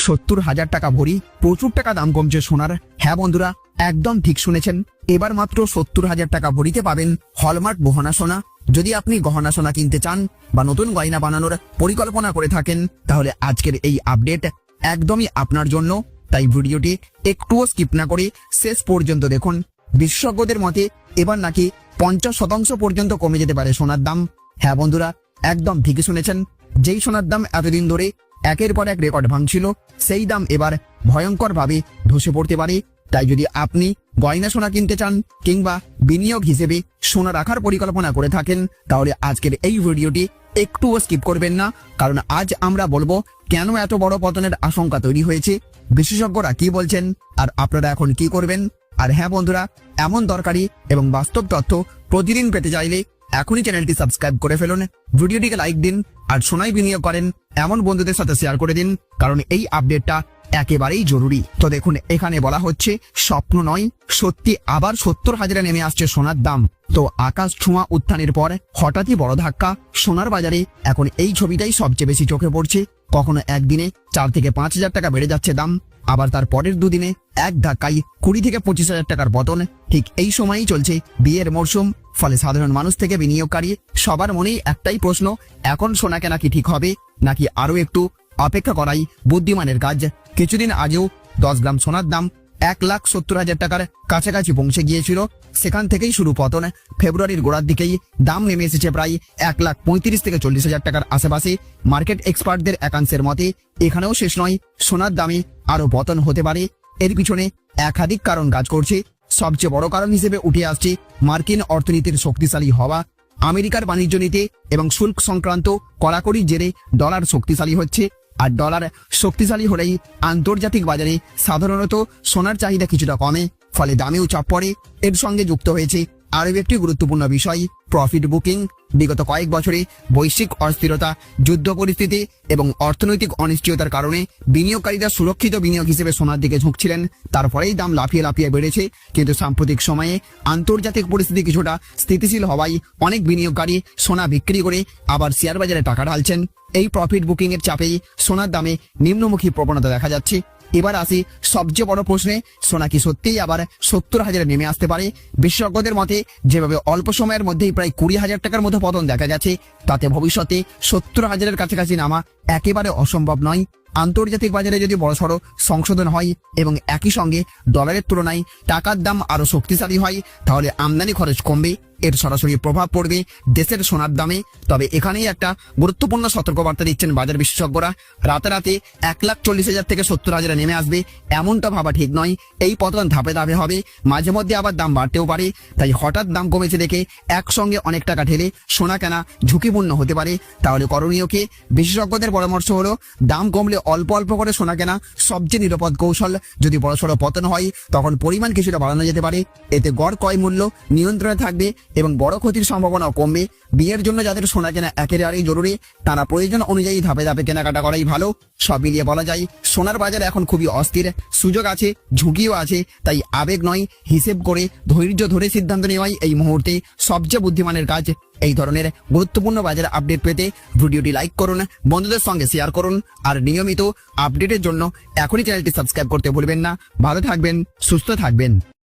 সত্তর হাজার টাকা ভরি প্রচুর টাকা দাম কমছে সোনার। হ্যাঁ বন্ধুরা, একদম ঠিক শুনেছেন। এবার মাত্র সত্তর হাজার টাকা ভরিতে পাবেন হলমার্ক গহনা সোনা। যদি আপনি গহনা সোনা কিনতে চান বা নতুন গয়না বানানোর পরিকল্পনা করে থাকেন, তাহলে আজকের এই আপডেট একদমই আপনার জন্য। তাই ভিডিওটি একটুও স্কিপ না করে শেষ পর্যন্ত দেখুন। বিশেষজ্ঞদের মতে, এবার নাকি পঞ্চাশ শতাংশ পর্যন্ত কমে যেতে পারে সোনার দাম। হ্যাঁ বন্ধুরা, একদম ঠিকই শুনেছেন। যেই সোনার দাম এতদিন ধরে একের পর এক রেকর্ড ভাঙছিল। সেই দাম এবার ভয়ঙ্করভাবে ধসে পড়তে পারে। তাই যদি আপনি গয়না সোনা কিনতে চান কিংবা বিনিয়োগ হিসেবে সোনা রাখার পরিকল্পনা করে থাকেন, তাহলে আজকের এই ভিডিওটি একটুও স্কিপ করবেন না। কারণ আজ আমরা বলব কেন এত বড় পতনের আশঙ্কা তৈরি হয়েছে, বিশেষজ্ঞরা কি বলছেন, আর আপনারা এখন কি করবেন? আর হ্যাঁ বন্ধুরা, এমন দরকারি এবং বাস্তব তথ্য প্রতিদিন পেতে চাইলে এখনই চ্যানেলটি সাবস্ক্রাইব করে ফেলুন, ভিডিওটিকে লাইক দিন, আর সোনায় বিনিয়োগ করেন, এমন বন্ধুদের সাথে শেয়ার করে দিন, কারণ এই আপডেটটা একেবারেই জরুরি। তো দেখুন, এখানে বলা হচ্ছে, স্বপ্ন নয়, সত্যি আবার সত্তর হাজারে নেমে আসছে সোনার দাম। তো আকাশ ছোঁয়া উত্থানের পর হঠাৎই বড় ধাক্কা, সোনার বাজারে এখন এই ছবিটাই সবচেয়ে বেশি চোখে পড়ছে। কখনো একদিনে চার থেকে পাঁচ হাজার টাকা বেড়ে যাচ্ছে দাম। আবার তার পরের দুদিনে এক ধাক্কায় কুড়ি থেকে পঁচিশ হাজার টাকার পতন ঠিক এই সময়ই চলছে বিয়ের মরশুম, ফলে সাধারণ মানুষ থেকে বিনিয়োগকারী সবার মনেই একটাই প্রশ্ন, এখন সোনাকে নাকি ঠিক হবে? নাকি আরও একটু অপেক্ষা করাই বুদ্ধিমানের কাজ? কিছুদিন আগেও দশ গ্রাম সোনার দাম এক লাখ সত্তর হাজার টাকার কাছাকাছি পৌঁছে গিয়েছিল। সেখান থেকেই শুরু পতন। ফেব্রুয়ারির গোড়ার দিকেই দাম নেমে এসেছে প্রায় এক লাখ পঁয়ত্রিশ থেকে চল্লিশ হাজার টাকার আশেপাশে। মার্কেট এক্সপার্টদের একাংশের মতে, এখানেও শেষ নয়, সোনার দামে আরও পতন হতে পারে। এর পিছনে একাধিক কারণ কাজ করছে। সবচেয়ে বড় কারণ হিসেবে উঠে আসছে মার্কিন অর্থনীতির শক্তিশালী হওয়া। আমেরিকার বাণিজ্য নীতি এবং শুল্ক সংক্রান্ত কড়াকড়ি জেরে ডলার শক্তিশালী হচ্ছে। আর ডলার শক্তিশালী হলেই আন্তর্জাতিক বাজারে সাধারণত সোনার চাহিদা কিছুটা কমে, ফলে দামেও চাপ পড়ে। এর সঙ্গে যুক্ত হয়েছে আরও একটি গুরুত্বপূর্ণ বিষয় প্রফিট বুকিং বিগত কয়েক বছরে বৈশ্বিক অস্থিরতা, যুদ্ধ পরিস্থিতি এবং অর্থনৈতিক অনিশ্চয়তার কারণে বিনিয়োগকারীরা সুরক্ষিত বিনিয়োগ হিসেবে সোনার দিকে ঝুঁকছিলেন। তারপরেই দাম লাফিয়ে লাফিয়ে বেড়েছে। কিন্তু সাম্প্রতিক সময়ে আন্তর্জাতিক পরিস্থিতি কিছুটা স্থিতিশীল হওয়ায় অনেক বিনিয়োগকারী সোনা বিক্রি করে আবার শেয়ার বাজারে টাকা ঢালছেন। এই প্রফিট বুকিংয়ের চাপেই সোনার দামে নিম্নমুখী প্রবণতা দেখা যাচ্ছে। এবার আসি সবচেয়ে বড় প্রশ্নে। সোনা কি সত্যিই আবার সত্তর হাজারে নেমে আসতে পারে? বিশেষজ্ঞদের মতে, যেভাবে অল্প সময়ের মধ্যেই প্রায় কুড়ি হাজার টাকার মতো পতন দেখা যাচ্ছে, তাতে ভবিষ্যতে সত্তর হাজারের কাছাকাছি নামা একেবারে অসম্ভব নয়। আন্তর্জাতিক বাজারে যদি বড়সড় সংশোধন হয় এবং একই সঙ্গে ডলারের তুলনায় টাকার দাম আরও শক্তিশালী হয়, তাহলে আমদানি খরচ কমবে। এর সরাসরি প্রভাব পড়বে দেশের সোনার দামে। তবে এখানেই একটা গুরুত্বপূর্ণ সতর্কবার্তা দিচ্ছেন বাজার বিশেষজ্ঞরা। রাতারাতি এক লাখ চল্লিশ হাজার থেকে সত্তর হাজারে নেমে আসবে। এমনটা ভাবা ঠিক নয়। এই পতন ধাপে ধাপে হবে। মাঝে মধ্যে আবার দাম বাড়তেও পারে। তাই হঠাৎ দাম কমেছে দেখে একসঙ্গে অনেক টাকা ঢেলে সোনা কেনা ঝুঁকিপূর্ণ হতে পারে। তাহলে করণীয় কি? বিশেষজ্ঞদের পরামর্শ হলো, দাম কমলে অল্প অল্প করে সোনা কেনা সবচেয়ে নিরাপদ কৌশল। যদি বড় বড়সড় পতন হয়, তখন পরিমাণ কিছুটা বাড়ানো যেতে পারে। এতে গড় ক্রয় মূল্য নিয়ন্ত্রণে থাকবে। এবং বড় ক্ষতির সম্ভাবনাও কমবে। বিয়ের জন্য যাদের সোনা কেনা একেবারেই জরুরি, তারা প্রয়োজন অনুযায়ী ধাপে ধাপে কেনাকাটা করাই ভালো। সব মিলিয়ে বলা যায়, সোনার বাজার এখন খুবই অস্থির। সুযোগ আছে, ঝুঁকিও আছে, তাই আবেগ নয়, হিসেব করে ধৈর্য ধরে সিদ্ধান্ত নেওয়াই এই মুহূর্তে সবচেয়ে বুদ্ধিমানের কাজ। এই ধরনের গুরুত্বপূর্ণ বাজার আপডেট পেতে ভিডিওটি লাইক করুন, বন্ধুদের সঙ্গে শেয়ার করুন, আর নিয়মিত আপডেটের জন্য এখনই চ্যানেলটি সাবস্ক্রাইব করতে ভুলবেন না। ভালো থাকবেন, সুস্থ থাকবেন।